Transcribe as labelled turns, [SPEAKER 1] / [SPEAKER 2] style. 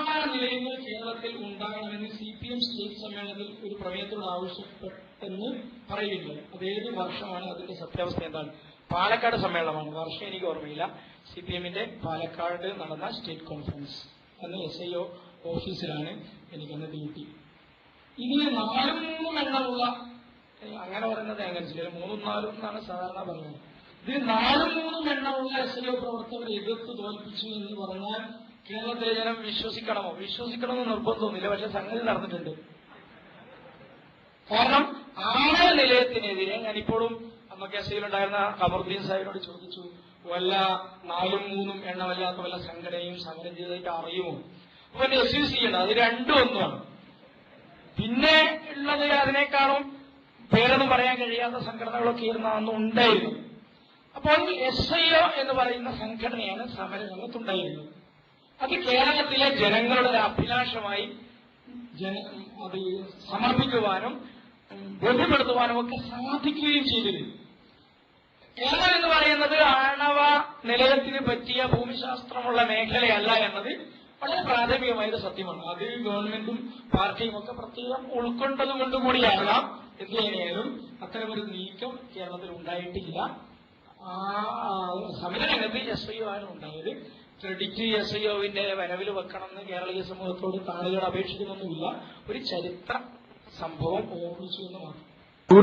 [SPEAKER 1] ആണവ നിലയങ്ങൾ കേരളത്തിൽ ഉണ്ടാകണമെന്ന് സി പി എം സ്റ്റേറ്റ് സമ്മേളനത്തിൽ ഒരു പ്രമേയത്തോട് ആവശ്യപ്പെട്ടെന്ന് പറയുന്നത് അത് ഏത് വർഷമാണ് അതിന്റെ സത്യാവസ്ഥ എന്താണ്? പാലക്കാട് സമ്മേളനമാണ്. വർഷം എനിക്ക് ഓർമ്മയില്ല. സി പി എമ്മിന്റെ പാലക്കാട് നടന്ന സ്റ്റേറ്റ് കോൺഫറൻസ് അന്ന് എസ് ഐ ഒ ഓഫീസിലാണ് എനിക്കന്ന് ഡ്യൂട്ടി. ഇനി നാലും എണ്ണമുള്ള അങ്ങനെ പറയുന്നത് അങ്ങനെ ചില മൂന്നും നാലും എന്നാണ് സാധാരണ പറയുന്നത്. ഇത് നാലും മൂന്നും എണ്ണമുള്ള എസ് ഐ ഒ പ്രവർത്തകർ എതിർത്ത് തോൽപ്പിച്ചു എന്ന് പറഞ്ഞാൽ കേരളത്തിലെ ജനം വിശ്വസിക്കണമോ? വിശ്വസിക്കണമെന്ന് നിർബന്ധമൊന്നുമില്ല പക്ഷെ സംഗതി നടന്നിട്ടുണ്ട്. കാരണം ആണവ നിലയത്തിനെതിരെ ഞാനിപ്പോഴും അന്ന് ഉണ്ടായിരുന്ന കമറുദ്ദീൻ സാഹിബിനോട് ചോദിച്ചു വല്ല നാലും മൂന്നും എണ്ണമല്ലാത്ത വല്ല സംഘടനയും സമരം ചെയ്തതായിട്ട് അറിയുമോ? അപ്പൊ എസ് യു സി ഉണ്ട് അത് രണ്ടും ഒന്നുമാണ്. പിന്നെ ഉള്ളത് അതിനേക്കാളും പേരൊന്നും പറയാൻ കഴിയാത്ത സംഘടനകളൊക്കെ ഇരുന്ന അന്ന് ഉണ്ടായിരുന്നു. അപ്പോൾ എസ് ഐ ഒ എന്ന് പറയുന്ന സംഘടനയാണ് സമരരംഗത്തുണ്ടായിരുന്നത്. അത് കേരളത്തിലെ ജനങ്ങളുടെ അഭിലാഷമായി ജന അത് സമർപ്പിക്കുവാനും ബോധ്യപ്പെടുത്തുവാനും ഒക്കെ സാധിക്കുകയും ചെയ്തിരുന്നു. കേരളം എന്ന് പറയുന്നത് ആണവ നിലയത്തിന് പറ്റിയ ഭൂമിശാസ്ത്രമുള്ള മേഖലയല്ല എന്നത് വളരെ പ്രാഥമികമായ ഒരു സത്യമാണ്. അത് ഗവൺമെന്റും പാർട്ടിയും ഒക്കെ പ്രത്യേകം ഉൾക്കൊണ്ടതുകൊണ്ടുകൂടിയാകാം. കൊണ്ട് കൂടിയാകാം എന്ത് തന്നെയായാലും അത്തരമൊരു നീക്കം കേരളത്തിൽ ഉണ്ടായിട്ടില്ല. ആ ഒ ആണ് ക്രെഡിറ്റ് എസ് ഐ ഒവിന്റെ വരവിൽ വെക്കണമെന്ന് കേരളീയ സമൂഹത്തോട് താളുകൾ അപേക്ഷിക്കുന്നൊന്നുമില്ല. ഒരു ചരിത്ര സംഭവം ഓർമ്മിച്ചു എന്ന് മാത്രം.